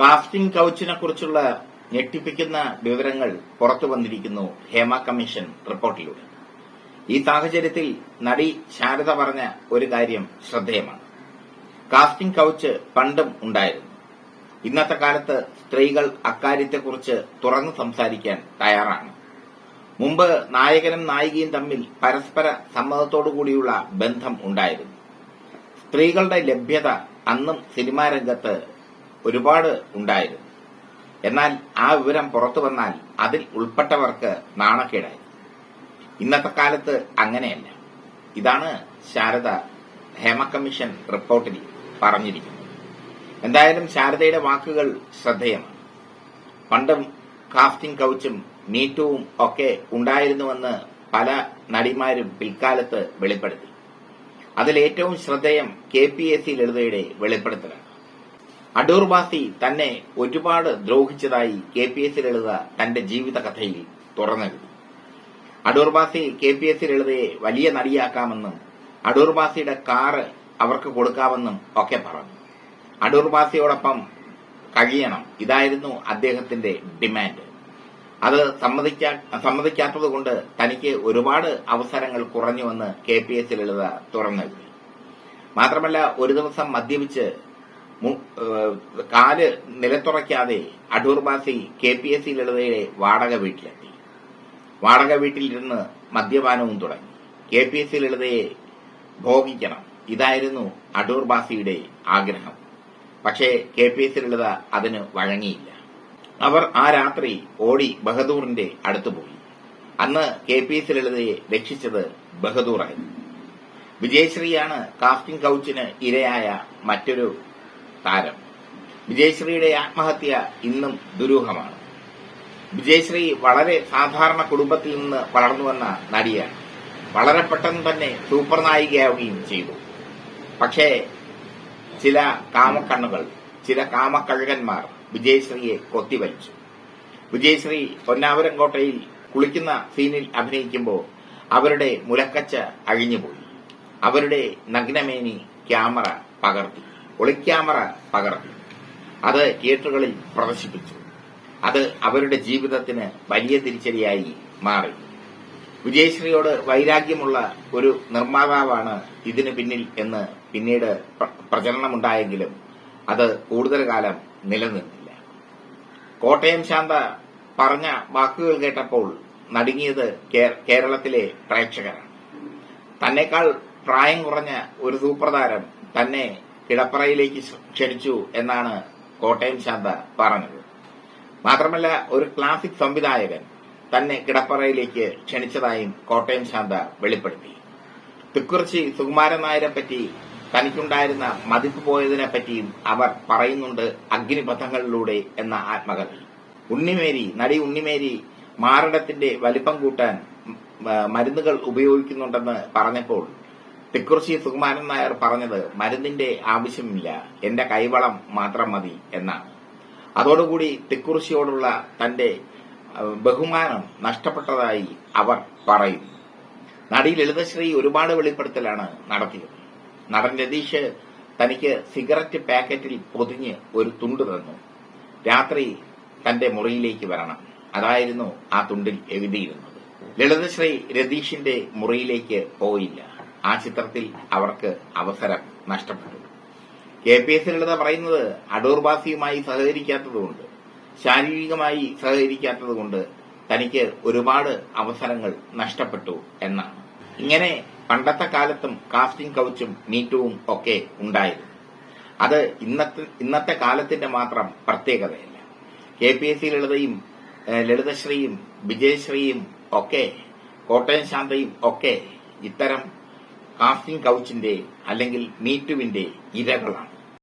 Casting കൌച്ചിനെ കുറിച്ചുള്ള ഞെട്ടിപ്പിക്കുന്ന വിവരങ്ങൾ പുറത്തു വന്നിരിക്കുന്നു ഹേമ കമ്മീഷൻ റിപ്പോർട്ടിലൂടെ. ഈ സാഹചര്യത്തിൽ നടി ശാരദ പറഞ്ഞ ഒരു കാര്യം ശ്രദ്ധേയമാണ്. കാസ്റ്റിംഗ് കൌച്ച് പണ്ടും ഉണ്ടായിരുന്നു. ഇന്നത്തെ കാലത്ത് സ്ത്രീകൾ അക്കാര്യത്തെക്കുറിച്ച് തുറന്നു സംസാരിക്കാൻ തയ്യാറാണ്. മുമ്പ് നായകനും നായികയും തമ്മിൽ പരസ്പര സമ്മതത്തോടുകൂടിയുള്ള ബന്ധം ഉണ്ടായിരുന്നു. സ്ത്രീകളുടെ ലഭ്യത അന്നും സിനിമാ രംഗത്ത് ഒരുപാട് ഉണ്ടായിരുന്നു എന്നാൽ ആ വിവരം പുറത്തു വന്നാൽ അതിൽ ഉൾപ്പെട്ടവർക്ക് നാണക്കേടായി. ഇന്നത്തെ കാലത്ത് അങ്ങനെയല്ല. ഇതാണ് ശാരദ ഹേമ കമ്മീഷൻ റിപ്പോർട്ടിൽ പറഞ്ഞിരിക്കുന്നത്. എന്തായാലും ശാരദയുടെ വാക്കുകൾ ശ്രദ്ധേയമാണ്. പണ്ടും കാസ്റ്റിംഗ് കൌച്ചും മീറ്റുവും ഒക്കെ ഉണ്ടായിരുന്നുവെന്ന് പല നടിമാരും പിൽക്കാലത്ത് വെളിപ്പെടുത്തി. അതിലേറ്റവും ശ്രദ്ധേയം കെ പി എസ് സി ലളിതയുടെ വെളിപ്പെടുത്തലാണ്. അടൂർ ബാസി തന്നെ ഒരുപാട് ദ്രോഹിച്ചതായി കെ പി എസ് ലളിത തന്റെ ജീവിതകഥയിൽ തുറന്നെഴുതി. Adoor Bhasi K P S ലളിതയെ വലിയ നടിയാക്കാമെന്നും അടൂർ ബാസിയുടെ കാറ് അവർക്ക് കൊടുക്കാമെന്നും ഒക്കെ പറഞ്ഞു. അടൂർ ബാസിയോടൊപ്പം കഴിയണം. ഇതായിരുന്നു അദ്ദേഹത്തിന്റെ ഡിമാൻഡ്. അത് സമ്മതിക്കാ സമ്മതിക്കാത്തതുകൊണ്ട് തനിക്ക് ഒരുപാട് അവസരങ്ങൾ കുറഞ്ഞുവെന്ന് കെ പി എസ് ലളിത തുറന്നെഴുതി. മാത്രമല്ല ഒരു ദിവസം മദ്യപിച്ച് കാൽ നിലത്തുറയ്ക്കാതെ Adoor Bhasi K P S C ലളിതയുടെ വാടക വീട്ടിലെത്തി. വാടക വീട്ടിലിരുന്ന് മദ്യപാനവും തുടങ്ങി. കെ പി എസ് സി ലളിതയെ ഭോഗിക്കണം. ഇതായിരുന്നു അടൂർ ബാസിയുടെ ആഗ്രഹം. പക്ഷേ കെ പി എസ് ലളിത അതിന് വഴങ്ങിയില്ല. അവർ ആ രാത്രി ഓടി ബഹദൂറിന്റെ അടുത്ത് പോയി. അന്ന് കെ പി എസ് ലളിതയെ രക്ഷിച്ചത് ബഹദൂറായിരുന്നു. വിജയശ്രീയാണ് കാസ്റ്റിംഗ് കൌച്ചിന് ഇരയായ മറ്റൊരു താരം. വിജയശ്രീയുടെ ആത്മഹത്യ ഇന്നും ദുരൂഹമാണ്. വിജയശ്രീ വളരെ സാധാരണ കുടുംബത്തിൽ നിന്ന് വളർന്നുവന്ന നടിയാണ്. വളരെ പെട്ടെന്ന് തന്നെ സൂപ്പർ നായികയാവുകയും ചെയ്തു. പക്ഷേ ചില കാമക്കണ്ണുകൾ ചില കാമക്കഴുകന്മാർ വിജയശ്രീയെ കൊത്തിവലിച്ചു. വിജയശ്രീ പൊന്നാവരം കോട്ടയിൽ കുളിക്കുന്ന സീനിൽ അഭിനയിക്കുമ്പോൾ അവരുടെ മുലക്കച്ച അഴിഞ്ഞുപോയി. അവരുടെ നഗ്നമേനി ക്യാമറ പകർത്തി. ഒളിക്യാമറ പകർത്തി. അത് തിയേറ്ററുകളിൽ പ്രദർശിപ്പിച്ചു. അത് അവരുടെ ജീവിതത്തിന് വലിയ തിരിച്ചടിയായി മാറി. വിജയശ്രീയോട് വൈരാഗ്യമുള്ള ഒരു നിർമ്മാതാവാണ് ഇതിന് പിന്നിൽ എന്ന് പിന്നീട് പ്ര- പ്രചരണമുണ്ടായെങ്കിലും അത് കൂടുതൽ കാലം നിലനിന്നില്ല. കോട്ടയം ശാന്ത പറഞ്ഞ വാക്കുകൾ കേട്ടപ്പോൾ നടുങ്ങിയത് കേരളത്തിലെ പ്രേക്ഷകരാണ്. തന്നെക്കാൾ പ്രായം കുറഞ്ഞ ഒരു സൂപ്രതാരം തന്നെ കിടപ്പറയിലേക്ക് ക്ഷണിച്ചു എന്നാണ് കോട്ടയം ശാന്ത പറഞ്ഞത്. മാത്രമല്ല ഒരു ക്ലാസിക് സംവിധായകൻ തന്നെ കിടപ്പറയിലേക്ക് ക്ഷണിച്ചതായും കോട്ടയം ശാന്ത വെളിപ്പെടുത്തി. തിക്കുറിച്ചി സുകുമാരൻ നായരെ പറ്റി തനിക്കുണ്ടായിരുന്ന മതിപ്പ് പോയതിനെ പറ്റിയും അവർ പറയുന്നുണ്ട് അഗ്നിപഥങ്ങളിലൂടെ എന്ന ആത്മകഥ ഉണ്ണിമേരി നടി ഉണ്ണിമേരി മാറിടത്തിന്റെ വലിപ്പം കൂട്ടാൻ മരുന്നുകൾ ഉപയോഗിക്കുന്നുണ്ടെന്ന് പറഞ്ഞപ്പോൾ തിക്കുറിച്ചി സുകുമാരൻ നായർ പറഞ്ഞത് മരുന്നിന്റെ ആവശ്യമില്ല എന്റെ കൈവളം മാത്രം മതി എന്നാണ്. അതോടുകൂടി തിക്കുറിശിയോടുള്ള തന്റെ ബഹുമാനം നഷ്ടപ്പെട്ടതായി അവർ പറയുന്നു. നടി ലളിതശ്രീ ഒരുപാട് വെളിപ്പെടുത്തലാണ് നടത്തിയത്. നടൻ രതീഷ് തനിക്ക് സിഗരറ്റ് പാക്കറ്റിൽ പൊതിഞ്ഞ് ഒരു തുണ്ട് തന്നു. രാത്രി തന്റെ മുറിയിലേക്ക് വരണം. അതായിരുന്നു ആ തുണ്ടിൽ എഴുതിയിരുന്നത്. ലളിതശ്രീ രതീഷിന്റെ മുറിയിലേക്ക് പോയില്ല. ആ ചിത്രത്തിൽ അവർക്ക് അവസരം നഷ്ടപ്പെട്ടു. കെ പി എസ് ലളിത പറയുന്നത് അടൂർ ബാസിയുമായി സഹകരിക്കാത്തതുകൊണ്ട് ശാരീരികമായി സഹകരിക്കാത്തതുകൊണ്ട് തനിക്ക് ഒരുപാട് അവസരങ്ങൾ നഷ്ടപ്പെട്ടു എന്നാണ്. ഇങ്ങനെ പണ്ടത്തെ കാലത്തും കാസ്റ്റിംഗ് കൗച്ചും മീറ്റുവും ഒക്കെ ഉണ്ടായിരുന്നു. അത് ഇന്നത്തെ ഇന്നത്തെ കാലത്തിന്റെ മാത്രം പ്രത്യേകതയല്ല. കെ പി എസ് സി ലളിതയും ലളിതശ്രീയും വിജയശ്രീയും ഒക്കെ കോട്ടയം ശാന്തയും ഒക്കെ ഇത്തരം കാസ്റ്റിംഗ് കൗച്ചിന്റെ അല്ലെങ്കിൽ മീറ്റുവിന്റെ ഇരകളാണ്.